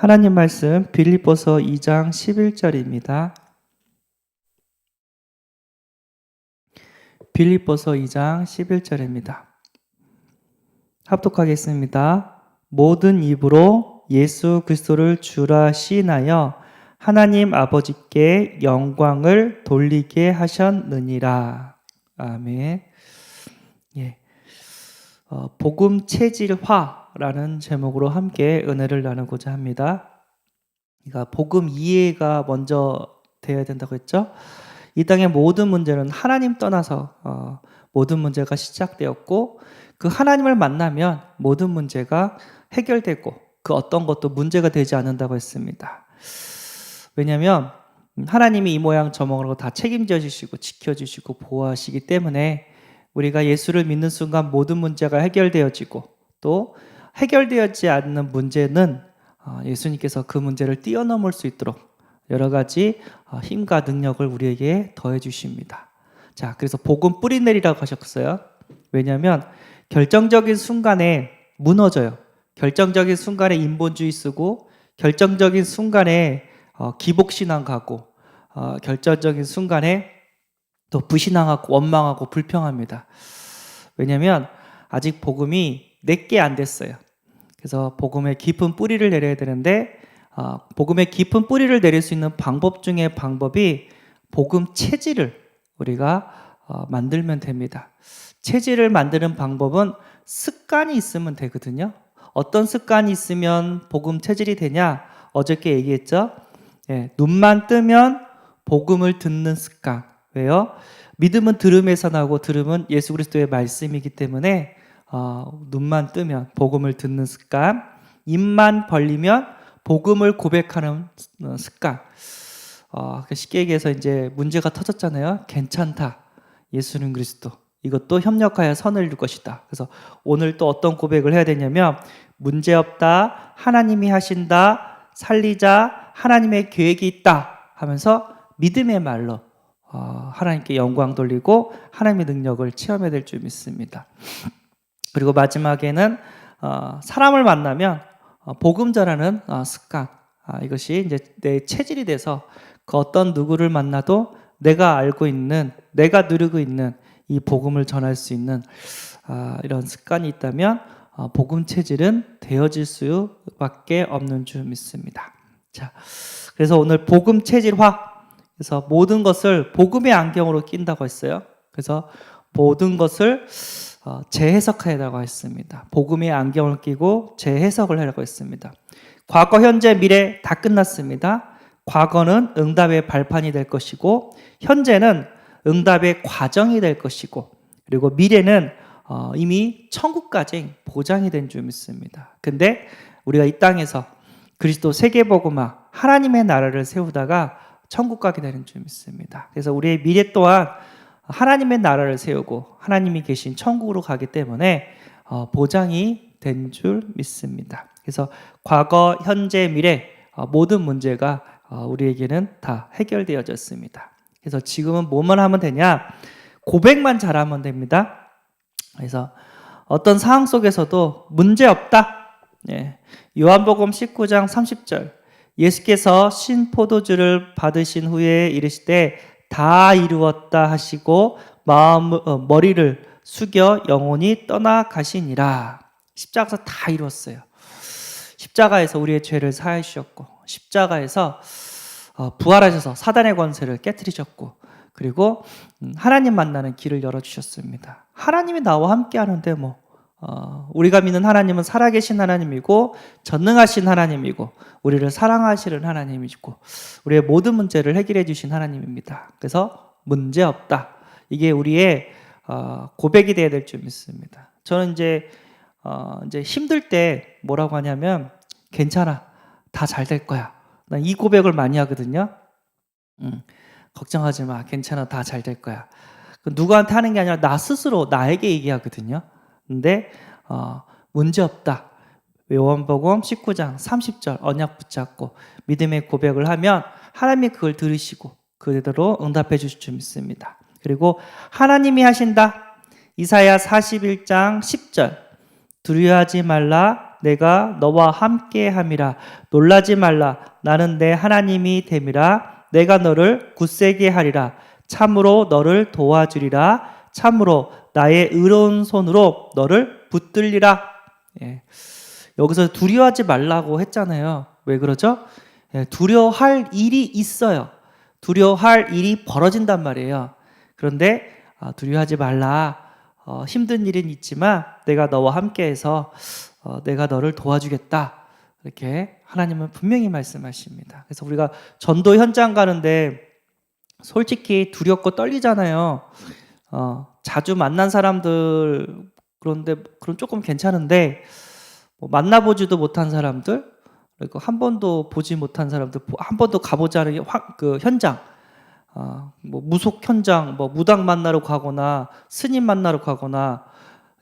하나님 말씀 빌립보서 2장 11절입니다. 빌립보서 2장 11절입니다. 합독하겠습니다. 모든 입으로 예수 그리스도를 주라 시인하여 하나님 아버지께 영광을 돌리게 하셨느니라. 아멘. 예. 어, 복음 체질화 라는 제목으로 함께 은혜를 나누고자 합니다. 그러니까 복음 이해가 먼저 되어야 된다고 했죠. 이 땅의 모든 문제는 하나님 떠나서 어, 모든 문제가 시작되었고 그 하나님을 만나면 모든 문제가 해결되고 그 어떤 것도 문제가 되지 않는다고 했습니다. 왜냐하면 하나님이 이 모양 저 모양으로 다 책임져 주시고 지켜 주시고 보호하시기 때문에 우리가 예수를 믿는 순간 모든 문제가 해결되어지고 또 해결되어지 않는 문제는 어, 예수님께서 그 문제를 뛰어넘을 수 있도록 여러 가지 어, 힘과 능력을 우리에게 더해 주십니다. 자, 그래서 복음 뿌리 내리라고 하셨어요. 왜냐하면 결정적인 순간에 무너져요. 결정적인 순간에 인본주의 쓰고 결정적인 순간에 어, 기복신앙 가고 어, 결정적인 순간에 또 부신앙하고 원망하고 불평합니다. 왜냐하면 아직 복음이 내게 안 됐어요. 그래서 복음의 깊은 뿌리를 내려야 되는데 어, 복음의 깊은 뿌리를 내릴 수 있는 방법 중에 방법이 복음 체질을 우리가 어, 만들면 됩니다. 체질을 만드는 방법은 습관이 있으면 되거든요. 어떤 습관이 있으면 복음 체질이 되냐? 어저께 얘기했죠. 예, 눈만 뜨면 복음을 듣는 습관. 왜요? 믿음은 들음에서 나고 들음은 예수 그리스도의 말씀이기 때문에 어, 눈만 뜨면 복음을 듣는 습관. 입만 벌리면 복음을 고백하는 어, 습관. 어, 쉽게 얘기해서 이제 문제가 터졌잖아요. 괜찮다. 예수는 그리스도. 이것도 협력하여 선을 이룰 것이다. 그래서 오늘 또 어떤 고백을 해야 되냐면 문제 없다. 하나님이 하신다. 살리자. 하나님의 계획이 있다. 하면서 믿음의 말로 어, 하나님께 영광 돌리고 하나님의 능력을 체험해야 될 줄 믿습니다. 그리고 마지막에는 어, 사람을 만나면 어, 복음 전하는 어, 습관 아, 이것이 이제 내 체질이 돼서 그 어떤 누구를 만나도 내가 알고 있는 내가 누리고 있는 이 복음을 전할 수 있는 아, 이런 습관이 있다면 어, 복음 체질은 되어질 수밖에 없는 줄 믿습니다. 자, 그래서 오늘 복음 체질화 그래서 모든 것을 복음의 안경으로 낀다고 했어요. 그래서 모든 것을 어, 재해석하라고 했습니다. 복음의 안경을 끼고 재해석을 하라고 했습니다. 과거, 현재, 미래 다 끝났습니다. 과거는 응답의 발판이 될 것이고, 현재는 응답의 과정이 될 것이고, 그리고 미래는 어, 이미 천국까지 보장이 된 줄 믿습니다. 근데 우리가 이 땅에서 그리스도 세계복음화 하나님의 나라를 세우다가 천국 가게 되는 줄 믿습니다. 그래서 우리의 미래 또한 하나님의 나라를 세우고 하나님이 계신 천국으로 가기 때문에 어, 보장이 된 줄 믿습니다. 그래서 과거, 현재, 미래 어, 모든 문제가 어, 우리에게는 다 해결되어졌습니다. 그래서 지금은 뭐만 하면 되냐? 고백만 잘하면 됩니다. 그래서 어떤 상황 속에서도 문제 없다. 예. 요한복음 19장 30절. 예수께서 신 포도주를 받으신 후에 이르시되 다 이루었다 하시고 마음 어, 머리를 숙여 영혼이 떠나 가시니라. 십자가에서 다 이루었어요. 십자가에서 우리의 죄를 사해 주셨고 십자가에서 어, 부활하셔서 사단의 권세를 깨뜨리셨고 그리고 음, 하나님 만나는 길을 열어 주셨습니다. 하나님이 나와 함께 하는데 뭐 어, 우리가 믿는 하나님은 살아계신 하나님이고 전능하신 하나님이고 우리를 사랑하시는 하나님이고 우리의 모든 문제를 해결해 주신 하나님입니다. 그래서 문제 없다. 이게 우리의 어, 고백이 되어야 될 줄 믿습니다. 저는 이제 어, 이제 힘들 때 뭐라고 하냐면 괜찮아 다 잘 될 거야. 난 이 고백을 많이 하거든요. 음, 걱정하지 마 괜찮아 다 잘 될 거야. 그 누구한테 하는 게 아니라 나 스스로 나에게 얘기하거든요. 근데 어, 문제 없다. 요한복음 19장 30절 언약 붙잡고 믿음의 고백을 하면 하나님이 그걸 들으시고 그대로 응답해 주실 줄 믿습니다. 그리고 하나님이 하신다. 이사야 41장 10절. 두려워하지 말라. 내가 너와 함께 함이라. 놀라지 말라. 나는 내 하나님이 됨이라. 내가 너를 굳세게 하리라. 참으로 너를 도와주리라. 참으로 나의 의로운 손으로 너를 붙들리라 예. 여기서 두려워하지 말라고 했잖아요 왜 그러죠? 예, 두려워할 일이 있어요 두려워할 일이 벌어진단 말이에요 그런데 아, 두려워하지 말라 어, 힘든 일은 있지만 내가 너와 함께해서 어, 내가 너를 도와주겠다. 이렇게 하나님은 분명히 말씀하십니다. 그래서 우리가 전도 현장 가는데 솔직히 두렵고 떨리잖아요. 어, 자주 만난 사람들 그런데 그럼 조금 괜찮은데 뭐 만나보지도 못한 사람들 그리고 한 번도 보지 못한 사람들 한 번도 가보지 않은 화- 그 현장 아, 뭐 무속 현장, 뭐 무당 만나러 가거나 스님 만나러 가거나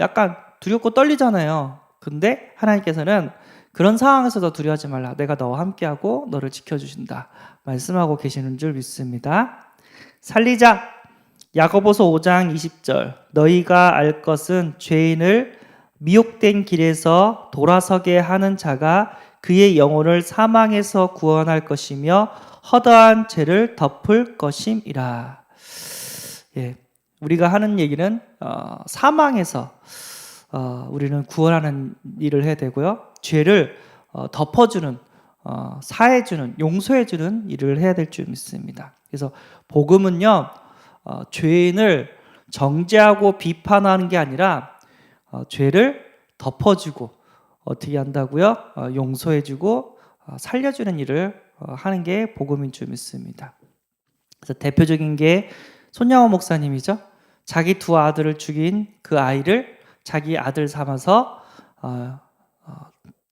약간 두렵고 떨리잖아요. 근데 하나님께서는 그런 상황에서도 두려워하지 말라. 내가 너와 함께하고 너를 지켜주신다. 말씀하고 계시는 줄 믿습니다. 살리자. 야고보서 5장 20절. 너희가 알 것은 죄인을 미혹된 길에서 돌아서게 하는 자가 그의 영혼을 사망에서 구원할 것이며 허다한 죄를 덮을 것임이라. 예, 우리가 하는 얘기는 어, 사망에서 어, 우리는 구원하는 일을 해야 되고요. 죄를 어, 덮어주는, 어, 사해주는, 용서해주는 일을 해야 될 줄 믿습니다. 그래서 복음은요, 어, 죄인을 정죄하고 비판하는 게 아니라 어, 죄를 덮어주고 어떻게 한다고요? 어, 용서해주고 어, 살려주는 일을 어, 하는 게 복음인 줄 믿습니다. 그래서 대표적인 게 손양호 목사님이죠. 자기 두 아들을 죽인 그 아이를 자기 아들 삼아서 어, 어,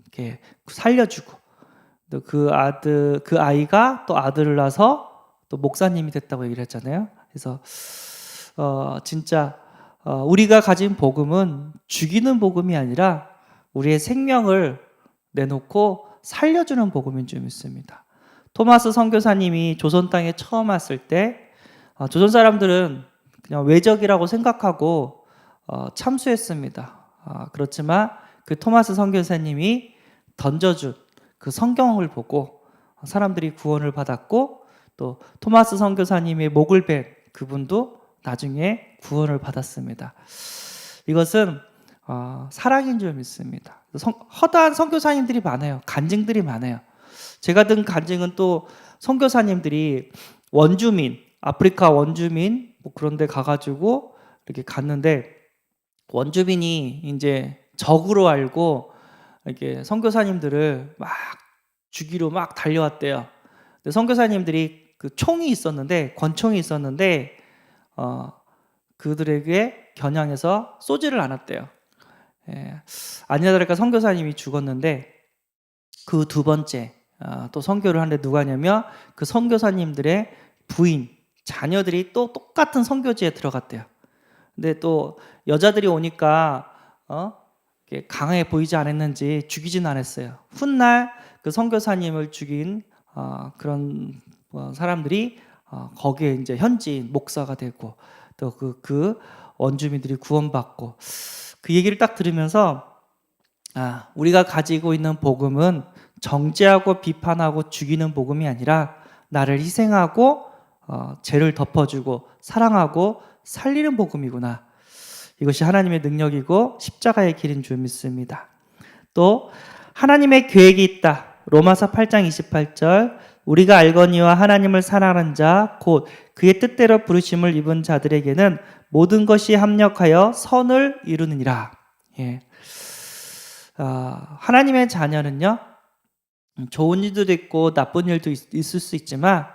이렇게 살려주고 또 그 아들 그 아이가 또 아들을 낳아서 또 목사님이 됐다고 얘기를 했잖아요. 그래서 어, 진짜 어, 우리가 가진 복음은 죽이는 복음이 아니라 우리의 생명을 내놓고 살려주는 복음인 줄 믿습니다. 토마스 선교사님이 조선 땅에 처음 왔을 때 어, 조선 사람들은 그냥 외적이라고 생각하고 어, 참수했습니다. 아, 그렇지만 그 토마스 선교사님이 던져준 그 성경을 보고 사람들이 구원을 받았고 또 토마스 선교사님의 목을 벤 그분도 나중에 구원을 받았습니다. 이것은 어, 사랑인 줄 믿습니다. 성- 허다한 선교사님들이 많아요. 간증들이 많아요. 제가 든 간증은 또 선교사님들이 원주민, 아프리카 원주민 뭐 그런 데 가가지고 이렇게 갔는데 원주민이 이제 적으로 알고 이렇게 선교사님들을 막 죽이러 막 달려왔대요. 근데 선교사님들이 그 총이 있었는데 권총이 있었는데 어, 그들에게 겨냥해서 쏘지를 않았대요. 예, 아니나 다를까 선교사님이 죽었는데 그 두 번째 아, 또 선교를 하는데 누가냐면 그 선교사님들의 부인 자녀들이 또 똑같은 선교지에 들어갔대요. 근데 또 여자들이 오니까 어 강해 보이지 않았는지 죽이진 않았어요. 훗날 그 선교사님을 죽인 어, 그런 어, 사람들이 어, 거기에 이제 현지인 목사가 되고 또그 그 원주민들이 구원받고 그 얘기를 딱 들으면서 아 우리가 가지고 있는 복음은 정죄하고 비판하고 죽이는 복음이 아니라 나를 희생하고 어, 죄를 덮어주고 사랑하고 살리는 복음이구나. 이것이 하나님의 능력이고 십자가의 길인 줄 믿습니다. 또 하나님의 계획이 있다. 로마서 8장 28절 우리가 알거니와 하나님을 사랑하는 자 곧 그의 뜻대로 부르심을 입은 자들에게는 모든 것이 합력하여 선을 이루느니라. 예. 아, 하나님의 자녀는요. 음, 좋은 일도 있고 나쁜 일도 있, 있을 수 있지만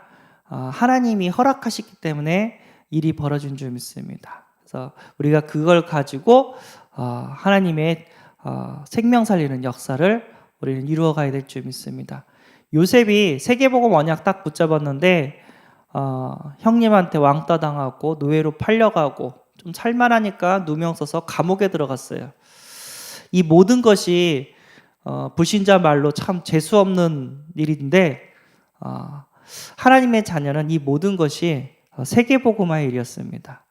아, 하나님이 허락하시기 때문에 일이 벌어진 줄 믿습니다. 그래서 우리가 그걸 가지고 어, 하나님의 어, 생명 살리는 역사를 우리는 이루어 가야 될 줄 믿습니다. 요셉이 세계복음 언약 딱 붙잡았는데 어, 형님한테 왕따 당하고 노예로 팔려가고 좀 살만하니까 누명 써서 감옥에 들어갔어요. 이 모든 것이 어, 불신자 말로 참 재수 없는 일인데 어, 하나님의 자녀는 이 모든 것이 어, 세계복음화의 일이었습니다.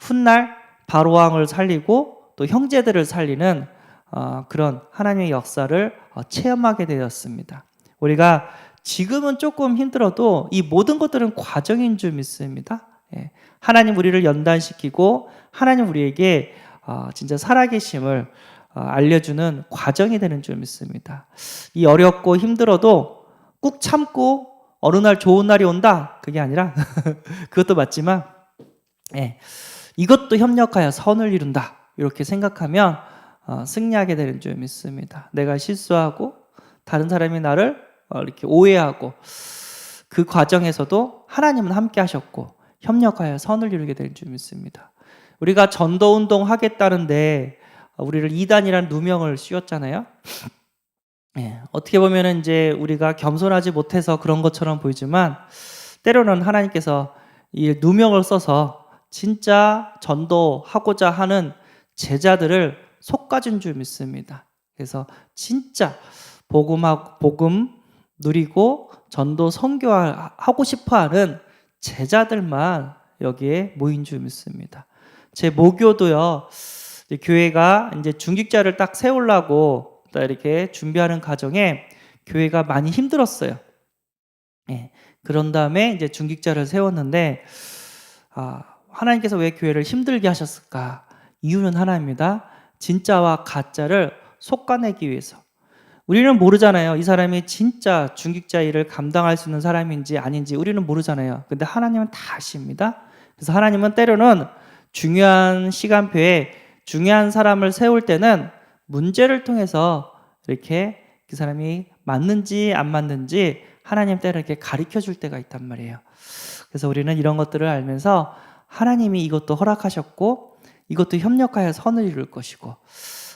훗날 바로 왕을 살리고 또 형제들을 살리는 어, 그런 하나님의 역사를 어, 체험하게 되었습니다. 우리가 지금은 조금 힘들어도 이 모든 것들은 과정인 줄 믿습니다. 예. 하나님 우리를 연단시키고 하나님 우리에게 어, 진짜 살아계심을 어, 알려주는 과정이 되는 줄 믿습니다. 이 어렵고 힘들어도 꾹 참고 어느 날 좋은 날이 온다 그게 아니라 그것도 맞지만 예, 이것도 협력하여 선을 이룬다 이렇게 생각하면 어, 승리하게 되는 줄 믿습니다. 내가 실수하고 다른 사람이 나를 어, 이렇게 오해하고 그 과정에서도 하나님은 함께 하셨고 협력하여 선을 이루게 되는 줄 믿습니다. 우리가 전도 운동 하겠다는데 우리를 이단이라는 누명을 씌웠잖아요. 예, 어떻게 보면은 이제 우리가 겸손하지 못해서 그런 것처럼 보이지만 때로는 하나님께서 이 누명을 써서 진짜 전도하고자 하는 제자들을 속가진 줄 믿습니다. 그래서 진짜 복음하고 복음 누리고 전도 선교하고 싶어하는 제자들만 여기에 모인 줄 믿습니다. 제 모교도요. 교회가 이제 중직자를 딱 세우려고 딱 이렇게 준비하는 과정에 교회가 많이 힘들었어요. 예. 그런 다음에 이제 중직자를 세웠는데 아, 하나님께서 왜 교회를 힘들게 하셨을까? 이유는 하나입니다. 진짜와 가짜를 속가내기 위해서. 우리는 모르잖아요. 이 사람이 진짜 중직자 일을 감당할 수 있는 사람인지 아닌지 우리는 모르잖아요. 근데 하나님은 다 아십니다. 그래서 하나님은 때로는 중요한 시간표에 중요한 사람을 세울 때는 문제를 통해서 이렇게 그 사람이 맞는지 안 맞는지 하나님 때로 이렇게 가르쳐 줄 때가 있단 말이에요. 그래서 우리는 이런 것들을 알면서 하나님이 이것도 허락하셨고 이것도 협력하여 선을 이룰 것이고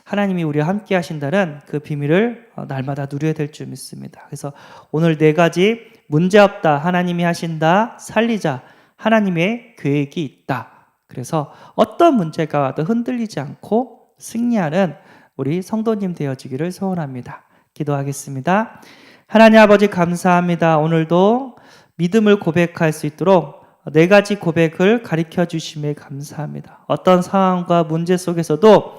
하나님이 우리와 함께 하신다는 그 비밀을 어, 날마다 누려야 될 줄 믿습니다. 그래서 오늘 네 가지 문제 없다. 하나님이 하신다. 살리자. 하나님의 계획이 있다. 그래서 어떤 문제가 와도 흔들리지 않고 승리하는 우리 성도님 되어지기를 소원합니다. 기도하겠습니다. 하나님 아버지 감사합니다. 오늘도 믿음을 고백할 수 있도록 네 가지 고백을 가르쳐 주심에 감사합니다. 어떤 상황과 문제 속에서도 어,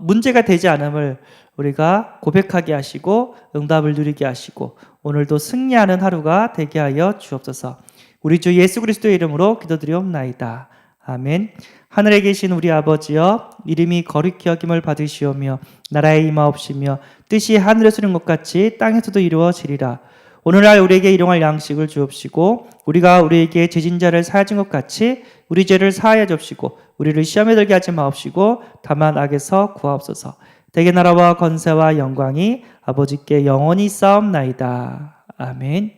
문제가 되지 않음을 우리가 고백하게 하시고 응답을 누리게 하시고 오늘도 승리하는 하루가 되게 하여 주옵소서. 우리 주 예수 그리스도의 이름으로 기도드리옵나이다. 아멘. 하늘에 계신 우리 아버지여 이름이 거룩히 여김을 받으시오며 나라의 임하옵시며 뜻이 하늘에서 이룬 것 같이 땅에서도 이루어지리라. 오늘날 우리에게 일용할 양식을 주옵시고 우리가 우리에게 죄진자를 사하진 것 같이 우리 죄를 사하여 줍시고 우리를 시험에 들게 하지 마옵시고 다만 악에서 구하옵소서. 대개 나라와 건세와 영광이 아버지께 영원히 싸움나이다. 아멘.